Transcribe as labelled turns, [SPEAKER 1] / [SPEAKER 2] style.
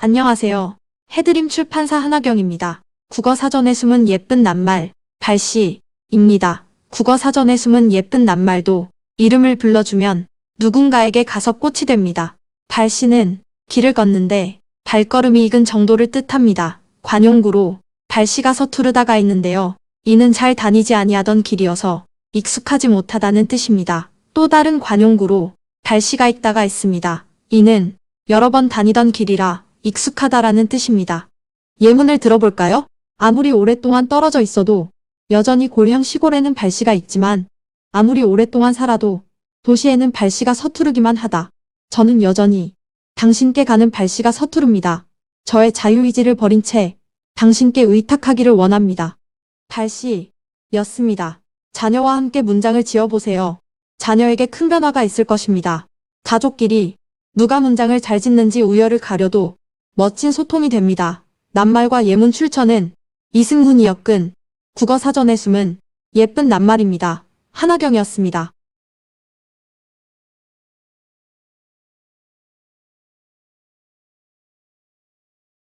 [SPEAKER 1] 안녕하세요. 해드림 출판사 한화경입니다. 국어사전에 숨은 예쁜 낱말, 발시입니다. 국어사전에 숨은 예쁜 낱말도 이름을 불러주면 누군가에게 가서 꽃이 됩니다. 발시는 길을 걷는데 발걸음이 익은 정도를 뜻합니다. 관용구로 발시가 서투르다가 있는데요. 이는 잘 다니지 아니하던 길이어서 익숙하지 못하다는 뜻입니다. 또 다른 관용구로 발시가 있다가 있습니다. 이는 여러 번 다니던 길이라 익숙하다라는 뜻입니다. 예문을 들어볼까요? 아무리 오랫동안 떨어져 있어도 여전히 고향 시골에는 발시가 있지만 아무리 오랫동안 살아도 도시에는 발시가 서투르기만 하다. 저는 여전히 당신께 가는 발시가 서투릅니다. 저의 자유의지를 버린 채 당신께 의탁하기를 원합니다. 발시였습니다. 자녀와 함께 문장을 지어보세요. 자녀에게 큰 변화가 있을 것입니다. 가족끼리 누가 문장을 잘 짓는지 우열을 가려도 멋진 소통이 됩니다. 낱말과 예문 출처는 이승훈 이역근 국어사전에 숨은 예쁜 낱말입니다. 한화경이었습니다.